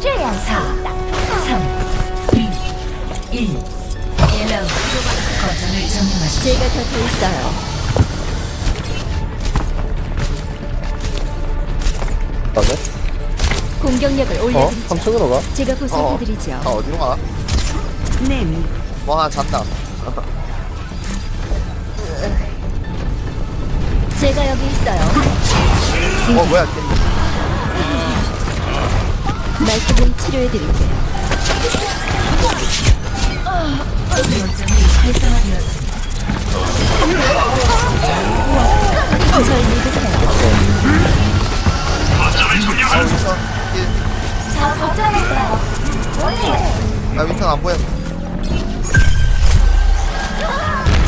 这样 4, 3, 2, 1. 1라운드. 거점을 점령하십시오. 제가 곁에 있어요. 그다음에 공격력을 어? 올려드리죠. 3층으로 가? 제가 보살펴드리죠. 아 어디로 가? 네. 뭐 하나 잔다 제가 여기 있어요. 어 뭐야. 말끔히 치료해드릴게요. 절 믿으세요. 윈선. 나 윈선 안 보여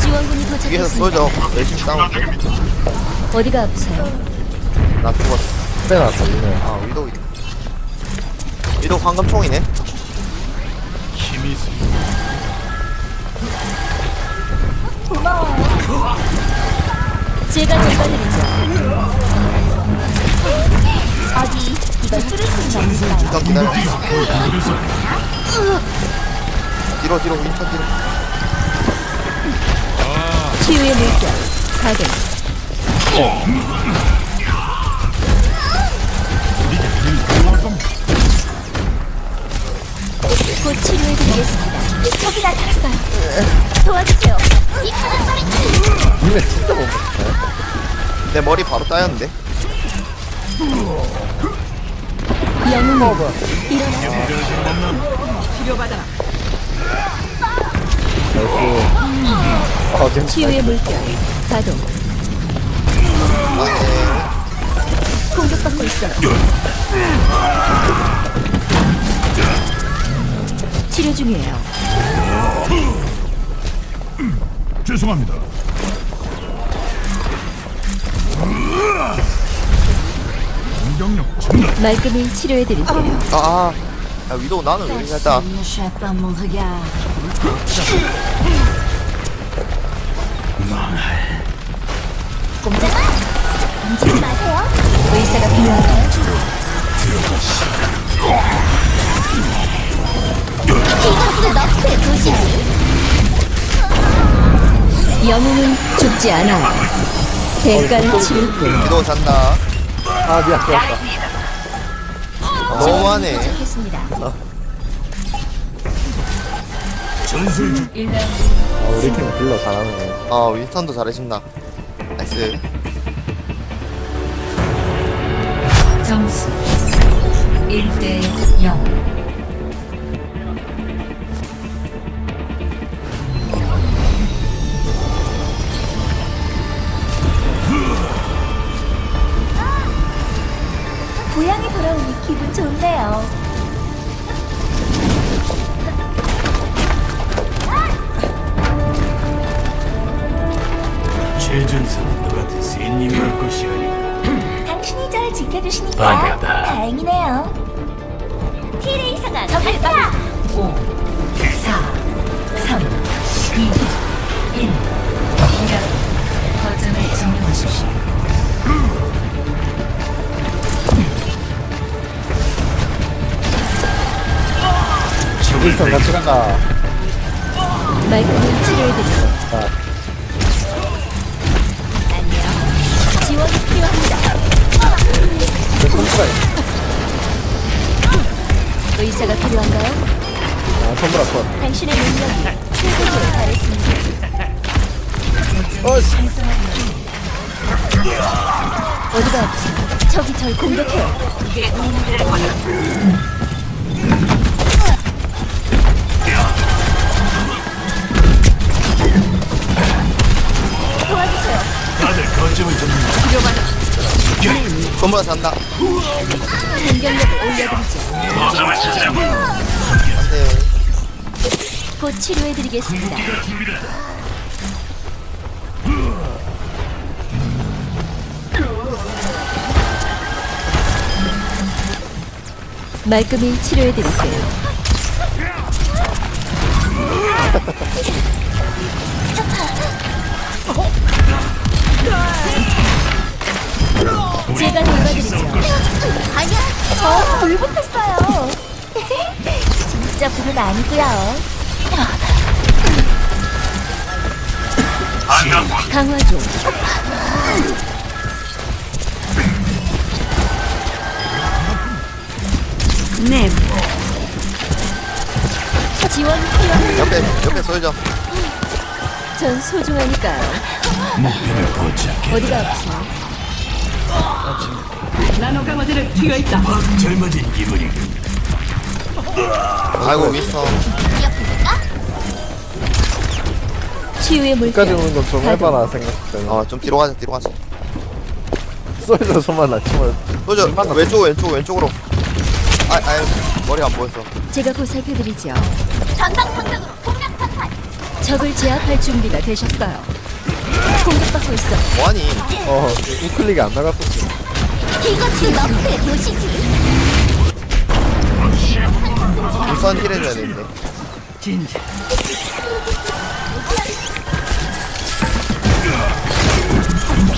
지원군이 위에서 도착했습니다. 쏘죠 열심히 싸우고 어디가 아프세요? 나 죽었어 빼놨어 아 위도 위도 위도 황금총이네. 제가 돌봐드리죠. 어디 이걸 뚫을 수 있는 윈선 기다려. 뒤로 뒤로 윈선 뒤로. 치유의 물결 가동. 곧 치료해드리겠습니다. 저기 나타났어요. 도와주세요. 이 파란 머리. 이네 진짜 못 봤어 내 머리 바로 따였는데 영웅 일어나세요. 나이스 아 지금 치유의 물결 가동. 아네 공격받고 있어요. 치료 중이에요. 죄송합니다. 공격력 증가. 말끔히 치료해드릴게요. 아, 아. 야, 위도 나는 왜 이렇게 했다 꼼짝마! 움직이지 마세요. 의사가 필요한가요? 이것도 너프에 보시지. 영웅은 죽지 않아요. 대가를 치를 뿐. 위도 잔다 아 미안 너무하네 도착했습니다. 전술 중 1라운드. 아 우리 팀 딜러 잘하네 아 윈턴도 잘해준다 나이스 점수 1대 0. 지켜주시니까 반갑다. 다행이네요. 티레이서가 저기 있다. 5, 4, 3, 2, 1. 2라운드. 거점을 점령하십시오. 일단 같이 간다 말끔히 치료해드리죠. 자 어이씨 어디가 아프세요? 적이 절 공격해요. 도와주세요. 다들 거점을 잡는 손보라 잔다 공격력을 올려드리죠. 안돼 곧 치료해드리겠습니다. 말끔히 치료해드릴게요. 제가 돌봐드리죠. 아니야, 저 불붙었어요. 복잡은 아니고요. 강화 중. 네. 지원 필요한 옆에 옆에 쏠져 전 소중하니까요. 목표를 포착해 어디가 아프세요? 나노 강화제를 튀어 있다. 젊어진 기분이 아이고 윈스턴 치유의 물결. 여기까지 오는 건 좀 해봐라 생각했더니 어좀 뒤로 가자 뒤로 가자. 쏠져 손만 낮추면 쏠져 왼쪽 왼쪽 왼쪽으로. 아 아유 머리가 안 보였어. 제가 보살펴드리죠. 적을 제압할 준비가 되셨어요. 공격받고 있어. 뭐하니? 어 우클릭이 안 나갔었지 이것도 너프에 보시지. 우선 힐 해줘야 되는데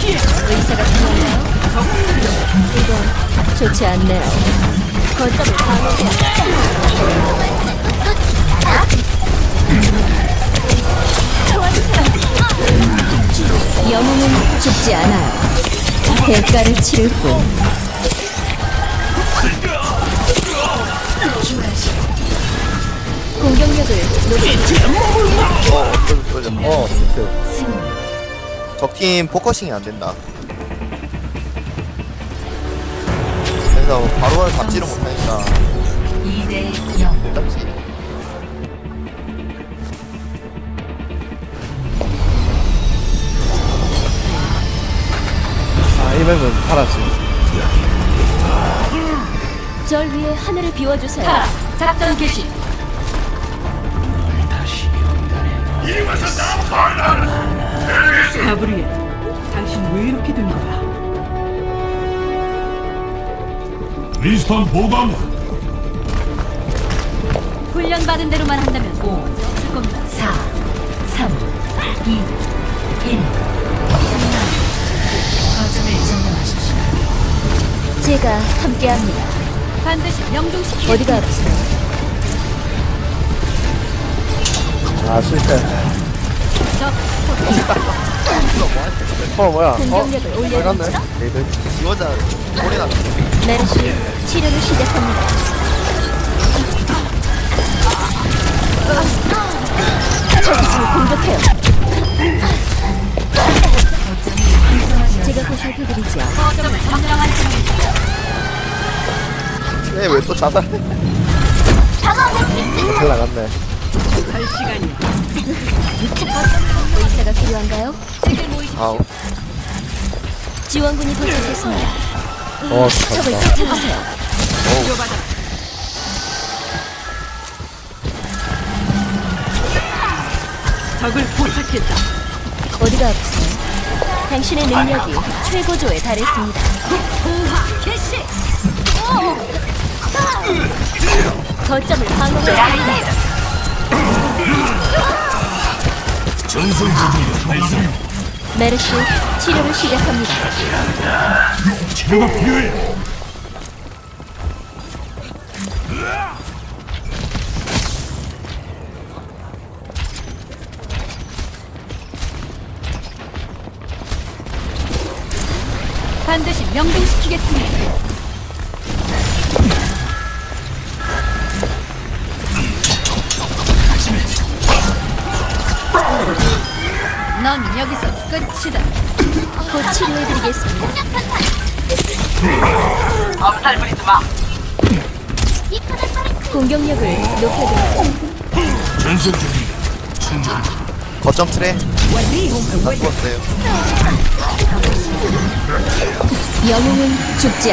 의사가 필요한가요? 이건 좋지 않네요. 거점을 방어해야 영웅은 죽지 않아요. 대가를 치를 뿐. 공격력을 높이 어 쏠져 쏠져 어 비트 적팀 포커싱이 안 된다 그래서 바로바로 잡지를 못하니까 2대 0. 잡지 아 이러면 팔았지 절 위에 하늘을 비워주세요. 작전 개시. 다시 연단해 가브리엘, 당신 왜 이렇게 된 거야? 리스턴 보강 훈련받은 대로만 한다면 5, 겁니다. 4, 3, 2, 1. 거점을 점령하십시오. 제가 함께합니다. 반드시 명중시키 어디가 아프세요? 아 실패 어 뭐야 어? 공격력을 올려드리죠. 빨갛네 레이드 지원자 꼬리 나 메르시 치료를 시작합니다. 저기 지금 공격해요. 제가 보살펴드리죠. 얘왜 또 자살해 잘 나갔네 할 시간이야. 의사가 필요한가요? 아우 지원군이 도착했습니다. 어 적을 좋다 쫓아주세요. 적을 포착했다. 어디가 아프세요? 당신의 능력이 최고조에 달했습니다. 거점을 방어해야 합니다. 발생 메르시 치료를 시작합니다. 치료가 필요해 반드시 명중시키겠습니다. 넌 여기서 끝이다. 곧 치료해드리겠습니다. 공격력을 높여드리죠. 전성지기가 충전 거점 트레 다 죽었어요 영웅은 죽지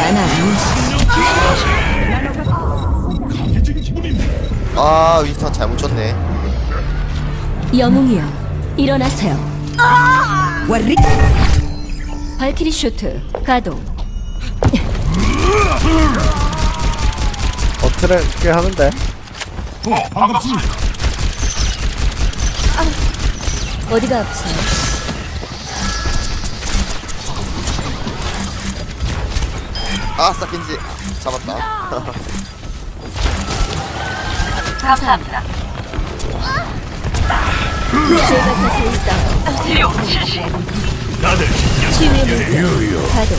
기분입니다 아 윈스턴 잘못 쳤네 영웅이여, 일어나세요. 발키리 쇼트 가동. 어트를 꽤 하는데 어 반갑습니다 어디가 아프세요? 아싸 겐지 잡았다 감사합니다. 치유의 물결 가동.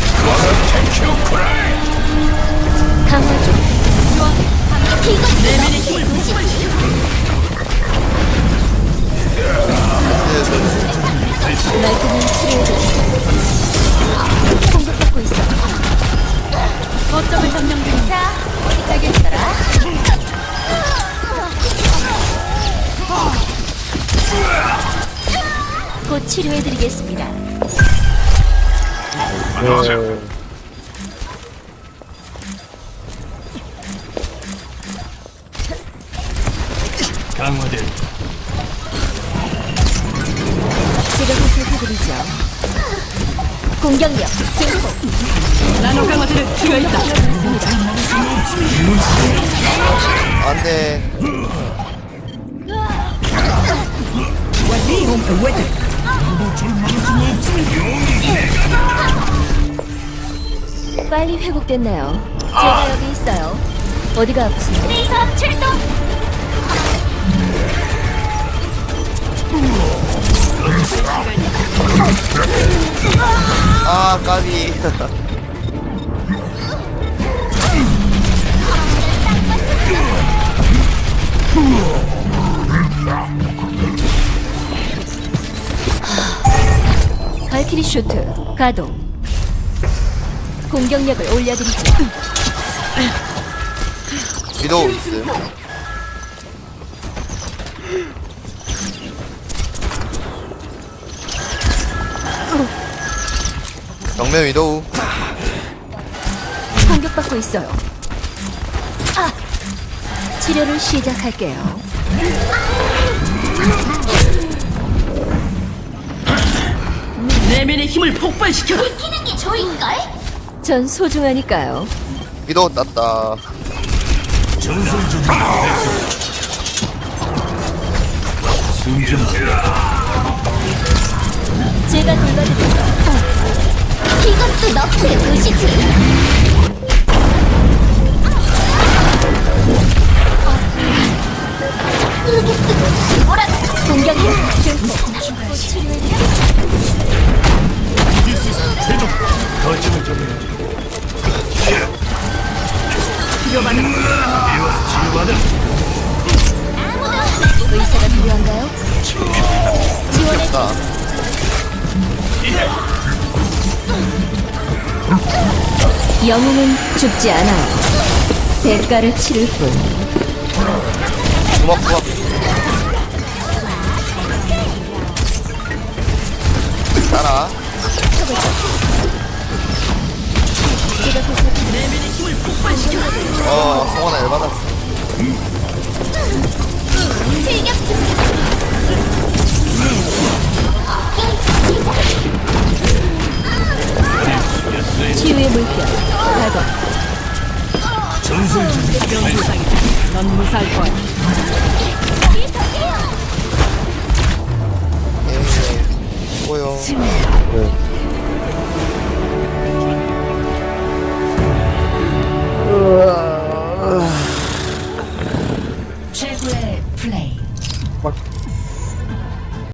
강화 중. 말끔한 치료해드리죠. 공격받고 있어. 거점을 점령 중입니다. 알겠더라. 곧 치료해드리겠습니다. 네. 강화된 제가 보살펴드리죠. 공격력 증폭. 나노 강화제는 필요 있다. 안돼 빨리 회복됐나요? 제가 여기 있어요. 어디가 아프세요? 레이서 출동. 아 까비 발키리 쇼트 가동. 공격력을 올려드리죠. 위도우 있음 정면 위도우 공격받고 있어요. 아! 치료를 시작할게요. 내면의 힘을 폭발시켜라. 전 소중하니까요. 위도우 땄다 전설 준비 됐어 숨좀 제가 돌봐드리죠. 이것도 너프의 도시지. 공격력 증폭. 최종 의사가 필요한가요? 지원해 영웅은 죽지 않아요. 대가를 치를 뿐. 구막 구막 따라 어 성원아 열받았어 치유의 물결 명부상이다. 넌 무사할 거야. 수고요 네. Uh...